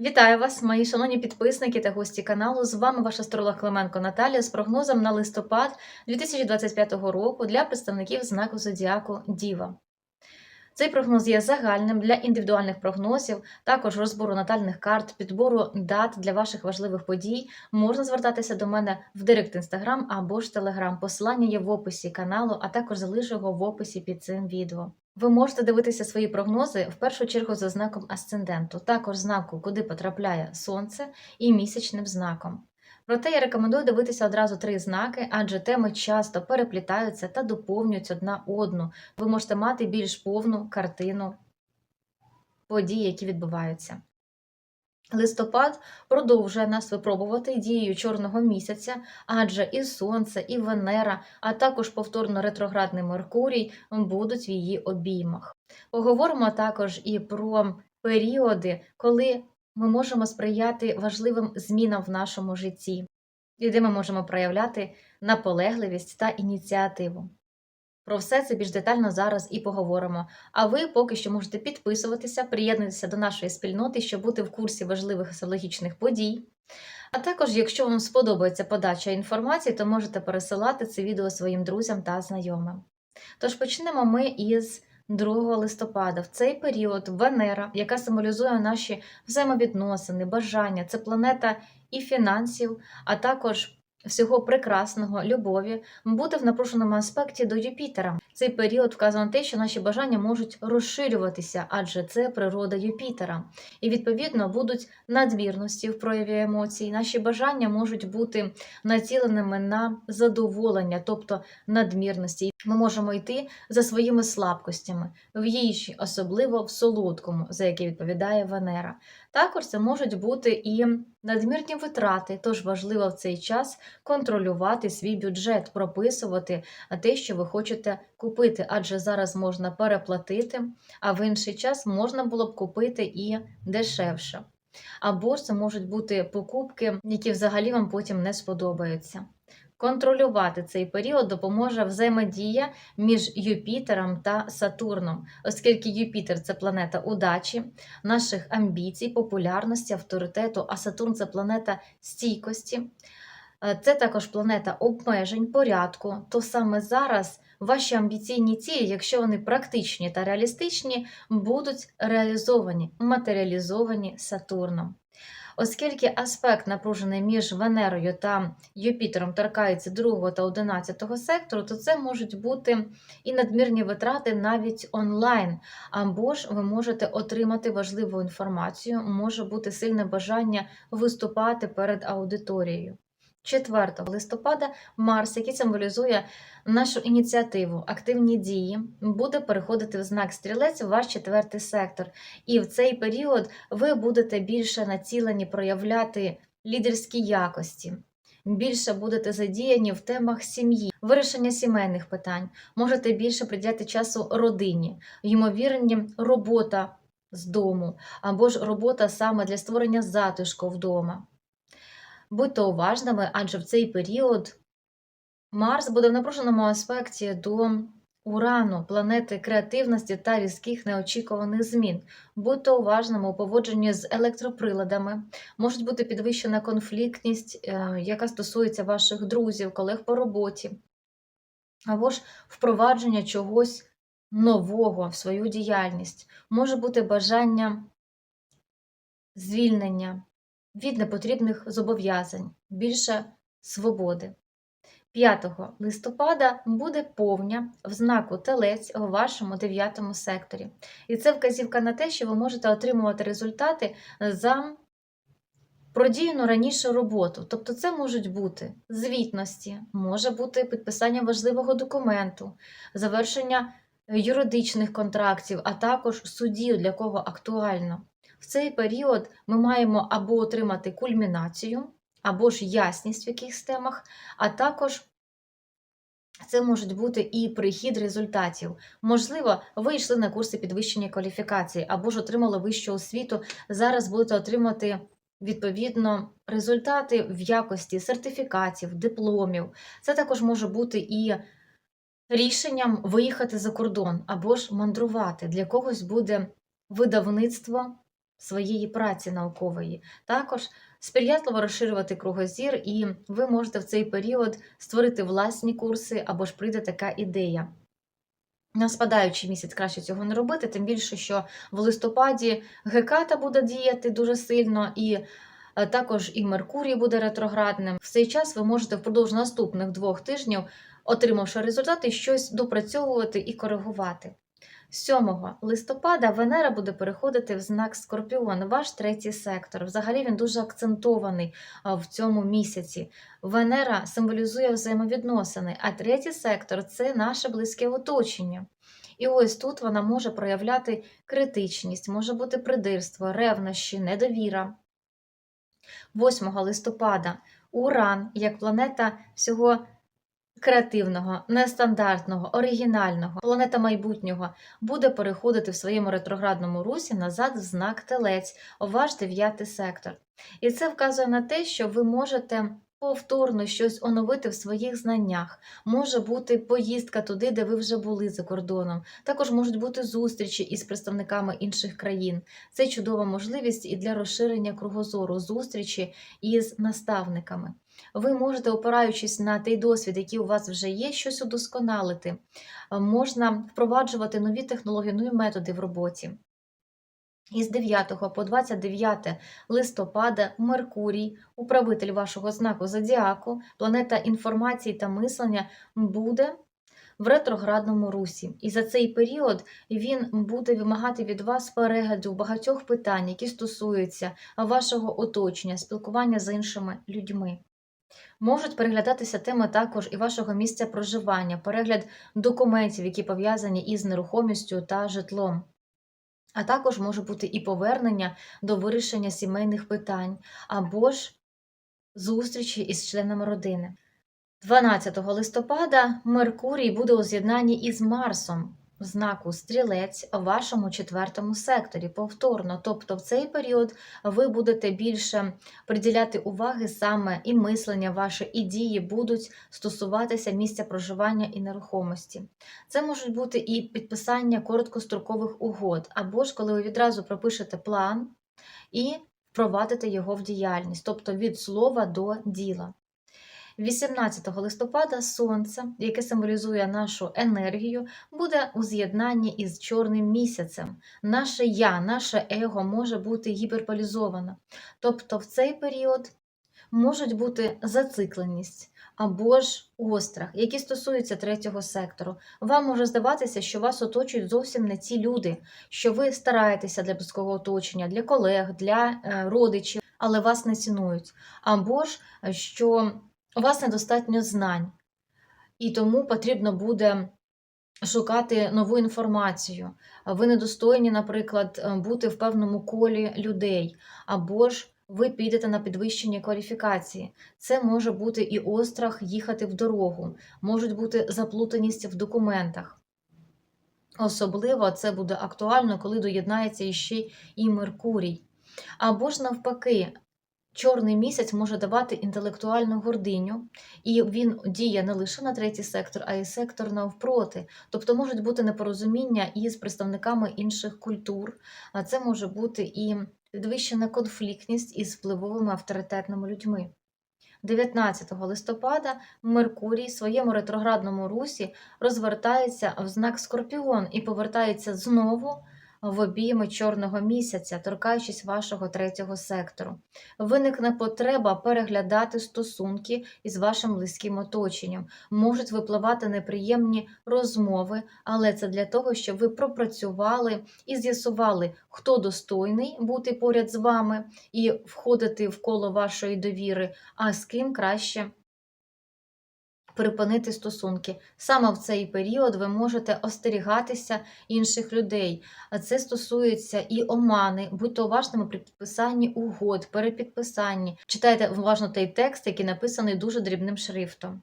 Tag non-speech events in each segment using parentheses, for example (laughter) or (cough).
Вітаю вас, мої шановні підписники та гості каналу. З вами ваш астролог Клименко Наталія з прогнозом на листопад 2025 року для представників знаку Зодіаку Діва. Цей прогноз є загальним для індивідуальних прогнозів, також розбору натальних карт, підбору дат для ваших важливих подій. Можна звертатися до мене в директ інстаграм або ж телеграм. Посилання є в описі каналу, а також залишу його в описі під цим відео. Ви можете дивитися свої прогнози в першу чергу за знаком асценденту, також знаку, куди потрапляє сонце, і місячним знаком. Проте я рекомендую дивитися одразу три знаки, адже теми часто переплітаються та доповнюють одна одну. Ви можете мати більш повну картину подій, які відбуваються. Листопад продовжує нас випробувати дією чорного місяця, адже і Сонце, і Венера, а також повторно ретроградний Меркурій будуть в її обіймах. Поговоримо також і про періоди, коли ми можемо сприяти важливим змінам в нашому житті, і де ми можемо проявляти наполегливість та ініціативу. Про все це більш детально зараз і поговоримо. А ви поки що можете підписуватися, приєднуватися до нашої спільноти, щоб бути в курсі важливих астрологічних подій. А також, якщо вам сподобається подача інформації, то можете пересилати це відео своїм друзям та знайомим. Тож почнемо ми із 2 листопада. В цей період Венера, яка символізує наші взаємовідносини, бажання, це планета і фінансів, а також всього прекрасного, любові, бути в напруженому аспекті до Юпітера. Цей період вказує на те, що наші бажання можуть розширюватися, адже це природа Юпітера. І, відповідно, будуть надмірності в прояві емоцій. Наші бажання можуть бути націленими на задоволення, тобто надмірності. Ми можемо йти за своїми слабкостями, в їжі, особливо в солодкому, за яке відповідає Венера. Також це можуть бути і надмірні витрати, тож важливо в цей час контролювати свій бюджет, прописувати те, що ви хочете купити, адже зараз можна переплатити, а в інший час можна було б купити і дешевше. Або ж це можуть бути покупки, які взагалі вам потім не сподобаються. Контролювати цей період допоможе взаємодія між Юпітером та Сатурном, оскільки Юпітер це планета удачі, наших амбіцій, популярності, авторитету, а Сатурн це планета стійкості. Е, Це також планета обмежень, порядку. То саме зараз ваші амбіційні цілі, якщо вони практичні та реалістичні, будуть реалізовані, матеріалізовані Сатурном. Оскільки аспект напружений між Венерою та Юпітером торкається 2 та 11 сектору, то це можуть бути і надмірні витрати навіть онлайн, або ж ви можете отримати важливу інформацію, може бути сильне бажання виступати перед аудиторією. 4 листопада Марс, який символізує нашу ініціативу, активні дії, буде переходити в знак стрілець в ваш четвертий сектор. І в цей період ви будете більше націлені проявляти лідерські якості. Більше будете задіяні в темах сім'ї, вирішення сімейних питань, можете більше приділяти часу родині, ймовірні робота з дому, або ж робота саме для створення затишку вдома. Будьте уважними, адже в цей період Марс буде в напруженому аспекті до Урану, планети креативності та різких неочікуваних змін. Будьте уважними у поводженні з електроприладами, може бути підвищена конфліктність, е, яка стосується ваших друзів, колег по роботі, або ж впровадження чогось нового в свою діяльність. Може бути бажання звільнення від непотрібних зобов'язань, більше свободи. 5 листопада буде повня в знаку телець у вашому 9 секторі. І це вказівка на те, що ви можете отримувати результати за продіяну раніше роботу. Тобто, це можуть бути звітності, може бути підписання важливого документу, завершення юридичних контрактів, а також судів, для кого актуально. В цей період ми маємо або отримати кульмінацію, або ж ясність в якихось темах, а також це можуть бути і прихід результатів. Можливо, ви йшли на курси підвищення кваліфікації, або ж отримали вищу освіту. Зараз будете отримати відповідно результати в якості сертифікатів, дипломів. Це також може бути і рішенням виїхати за кордон або ж мандрувати. Для когось буде видавництво своєї праці наукової. Також сприятливо розширювати кругозір, і ви можете в цей період створити власні курси або ж прийде така ідея. На спадаючий місяць краще цього не робити, тим більше, що в листопаді Геката буде діяти дуже сильно, і е, також і Меркурій буде ретроградним. В цей час ви можете впродовж наступних двох тижнів, отримавши результати, щось допрацьовувати і коригувати. 7 листопада Венера буде переходити в знак Скорпіон, ваш третій сектор. Взагалі він дуже акцентований в цьому місяці. Венера символізує взаємовідносини, а третій сектор це наше близьке оточення. І ось тут вона може проявляти критичність, може бути придирство, ревнощі, недовіра. 8 листопада Уран, як планета всього креативного, нестандартного, оригінального, планета майбутнього, буде переходити в своєму ретроградному русі назад в знак Телець, ваш дев'ятий сектор. І це вказує на те, що ви можете повторно щось оновити в своїх знаннях. Може бути поїздка туди, де ви вже були за кордоном. Також можуть бути зустрічі із представниками інших країн. Це чудова можливість і для розширення кругозору, зустрічі із наставниками. Ви можете, опираючись на той досвід, який у вас вже є, щось удосконалити. Е, Можна впроваджувати нові технології, нові методи в роботі. Із 9 по 29 листопада Меркурій, управитель вашого знаку Зодіаку, планета інформації та мислення, буде в ретроградному русі. І за цей період він буде вимагати від вас перегляду багатьох питань, які стосуються вашого оточення, спілкування з іншими людьми. Можуть переглядатися теми також і вашого місця проживання, перегляд документів, які пов'язані із нерухомістю та житлом. А також може бути і повернення до вирішення сімейних питань, або ж зустрічі із членами родини. 12 листопада Меркурій буде у з'єднанні із Марсом знаку Стрілець в вашому четвертому секторі повторно. Тобто в цей період ви будете більше приділяти уваги саме і мислення ваше, і дії будуть стосуватися місця проживання і нерухомості. Це можуть бути і підписання короткострокових угод, або ж коли ви відразу пропишете план і впровадите його в діяльність, тобто від слова до діла. 18 листопада Сонце, яке символізує нашу енергію, буде у з'єднанні із чорним місяцем. Наше я, наше его може бути гіперполізовано. Тобто в цей період можуть бути зацикленість або ж острах, які стосуються третього сектору. Вам може здаватися, що вас оточують зовсім не ті люди, що ви стараєтеся для близького оточення, для колег, для е, родичів, але вас не цінують. Або ж що у вас недостатньо знань, і тому потрібно буде шукати нову інформацію. Ви недостойні, наприклад, е, бути в певному колі людей, або ж ви підете на підвищення кваліфікації. Це може бути і острах їхати в дорогу, можуть бути заплутаність в документах. Особливо це буде актуально, коли доєднається іще і Меркурій. Або ж навпаки, Чорний місяць може давати інтелектуальну гординю, і він діє не лише на третій сектор, а й сектор навпроти. Тобто можуть бути непорозуміння із представниками інших культур, а це може бути і підвищена конфліктність із впливовими авторитетними людьми. 19 листопада Меркурій в своєму ретроградному русі розвертається в знак Скорпіон і повертається знову в обійми чорного місяця, торкаючись вашого третього сектору. Виникне потреба переглядати стосунки із вашим близьким оточенням. Можуть випливати неприємні розмови, але це для того, щоб ви пропрацювали і з'ясували, хто достойний бути поряд з вами і входити в коло вашої довіри, а з ким краще припинити стосунки. Саме в цей період ви можете остерігатися інших людей. Це стосується і омани, будьте уважними при підписанні угод, перепідписанні. Читайте уважно той текст, який написаний дуже дрібним шрифтом.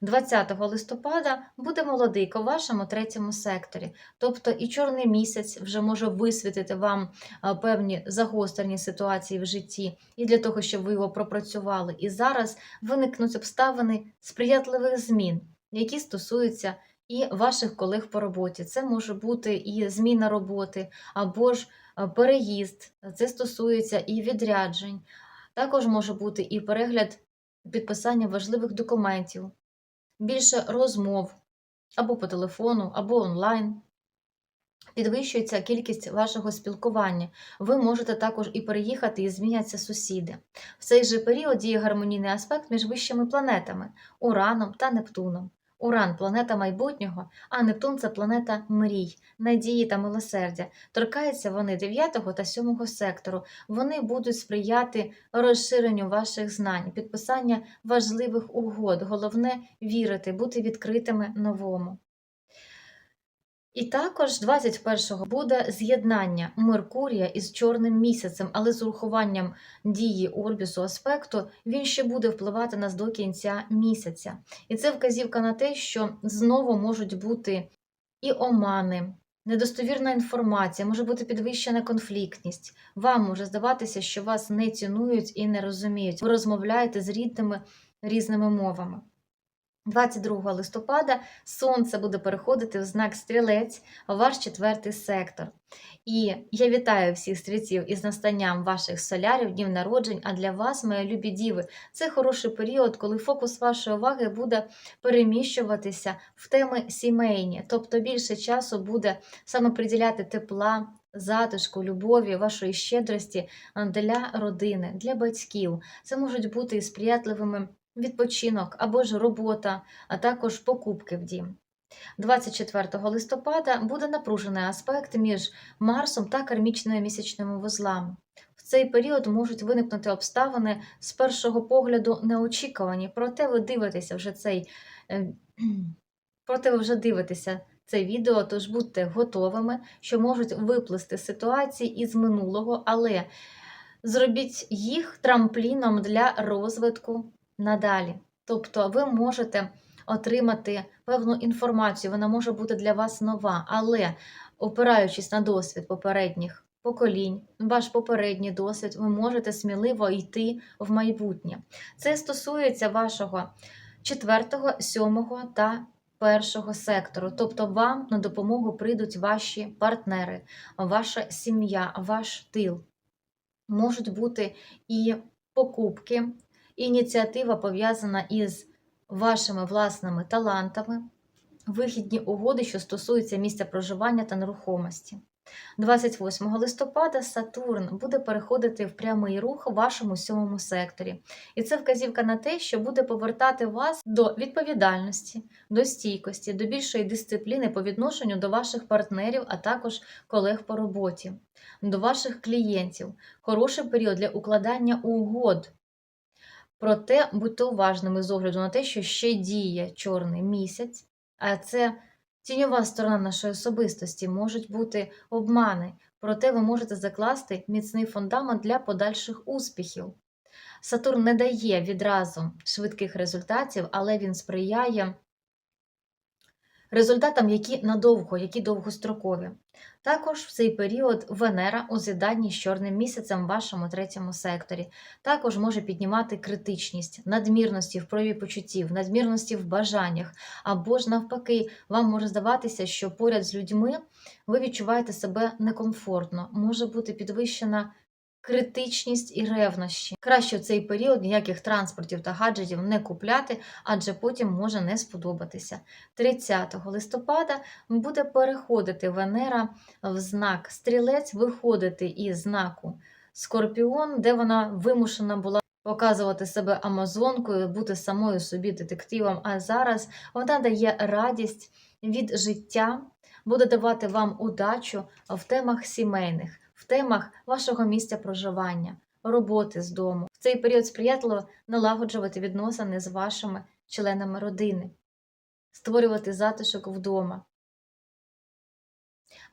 20 листопада буде молодик у вашому третьому секторі, тобто і чорний місяць вже може висвітити вам певні загострені ситуації в житті, і для того, щоб ви його пропрацювали. І зараз виникнуть обставини сприятливих змін, які стосуються і ваших колег по роботі. Це може бути і зміна роботи, або ж е, переїзд, це стосується і відряджень. Також може бути і перегляд підписання важливих документів, більше розмов або по телефону, або онлайн. Підвищується кількість вашого спілкування. Ви можете також і переїхати, і зміняться сусіди. В цей же період діє гармонійний аспект між вищими планетами Ураном та Нептуном. Уран планета майбутнього, а Нептун це планета мрій, надії та милосердя. Торкаються вони 9 та 7 сектору. Вони будуть сприяти розширенню ваших знань, підписання важливих угод. Головне вірити, бути відкритими новому. І також 21-го буде з'єднання Меркурія із чорним місяцем, але з урахуванням дії Орбісу аспекту він ще буде впливати нас до кінця місяця. І це вказівка на те, що знову можуть бути і омани, недостовірна інформація, може бути підвищена конфліктність. Вам може здаватися, що вас не цінують і не розуміють. Ви розмовляєте з рідними різними мовами. 22 листопада сонце буде переходити в знак стрілець, ваш четвертий сектор. І я вітаю всіх стрільців із настанням ваших солярів, днів народжень. А для вас, мої любі діви, це хороший період, коли фокус вашої уваги буде переміщуватися в теми сімейні, тобто більше часу буде саме приділяти тепла. Затишку, любові, вашої щедрості для родини, для батьків. Це можуть бути і сприятливими відпочинок або ж робота, а також покупки в дім. 24 листопада буде напружений аспект між Марсом та кармічними місячними вузлами. В цей період можуть виникнути обставини з першого погляду неочікувані, проте ви дивитеся вже цей е, (clears throat) проте ви вже дивитеся це відео, тож будьте готовими, що можуть виплисти ситуації із минулого, але зробіть їх трампліном для розвитку надалі. Тобто ви можете отримати певну інформацію, вона може бути для вас нова, але опираючись на досвід попередніх поколінь, ваш попередній досвід, ви можете сміливо йти в майбутнє. Це стосується вашого четвертого, сьомого та першого сектору. Тобто вам на допомогу прийдуть ваші партнери, ваша сім'я, ваш тил. Можуть бути і покупки, ініціатива пов'язана із вашими власними талантами, вихідні угоди, що стосуються місця проживання та нерухомості. 28 листопада Сатурн буде переходити в прямий рух у вашому сьомому секторі. І це вказівка на те, що буде повертати вас до відповідальності, до стійкості, до більшої дисципліни по відношенню до ваших партнерів, а також колег по роботі, до ваших клієнтів. Хороший період для укладання угод Проте будьте уважними з огляду на те, що ще діє чорний місяць, а це тіньова сторона нашої особистості, можуть бути обмани, проте ви можете закласти міцний фундамент для подальших успіхів. Сатурн не дає відразу швидких результатів, але він сприяє результатам, які надовго, які довгострокові. Також в цей період Венера у з'єднанні з чорним місяцем в вашому третьому секторі. Також може піднімати критичність, надмірності в прояві почуттів, надмірності в бажаннях, або ж навпаки, вам може здаватися, що поряд з людьми ви відчуваєте себе некомфортно, може бути підвищена критичність і ревнощі. Краще в цей період ніяких транспортів та гаджетів не купляти, адже потім може не сподобатися. 30 листопада буде переходити Венера в знак стрілець, виходити із знаку Скорпіон, де вона вимушена була. Показувати себе Амазонкою, бути самою собі детективом. А зараз вона дає радість від життя, буде давати вам удачу в темах сімейних в темах вашого місця проживання, роботи з дому. В цей період сприятливо налагоджувати відносини з вашими членами родини, створювати затишок вдома.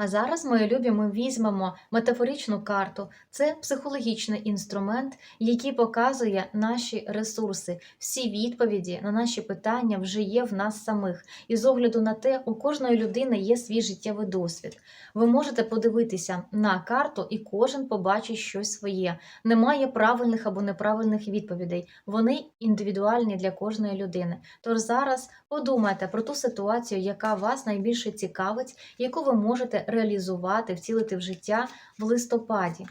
А зараз, мої любі, ми візьмемо метафоричну карту. Це психологічний інструмент, який показує наші ресурси. Всі відповіді на наші питання вже є в нас самих. І з огляду на те, у кожної людини є свій життєвий досвід. Ви можете подивитися на карту, і кожен побачить щось своє. Немає правильних або неправильних відповідей. Вони індивідуальні для кожної людини. Тож зараз подумайте про ту ситуацію, яка вас найбільше цікавить, яку ви можете реалізувати, втілити в життя в листопаді.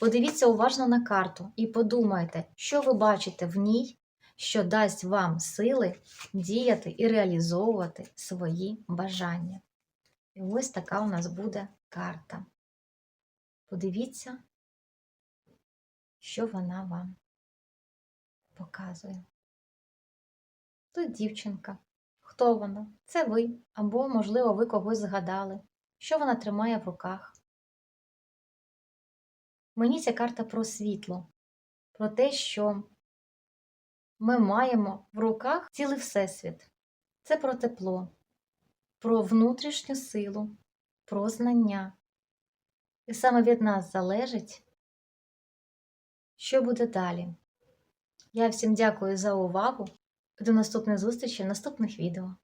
Подивіться уважно на карту і подумайте, що ви бачите в ній, що дасть вам сили діяти і реалізовувати свої бажання. І ось така у нас буде карта. Подивіться, що вона вам показує. Тут дівчинка. Хто вона? Це ви, або, можливо, ви когось згадали. Що вона тримає в руках? Мені ця карта про світло, про те, що ми маємо в руках цілий всесвіт. Це про тепло, про внутрішню силу, про знання. І саме від нас залежить, що буде далі. Я всім дякую за увагу. До наступних зустрічей в наступних відео.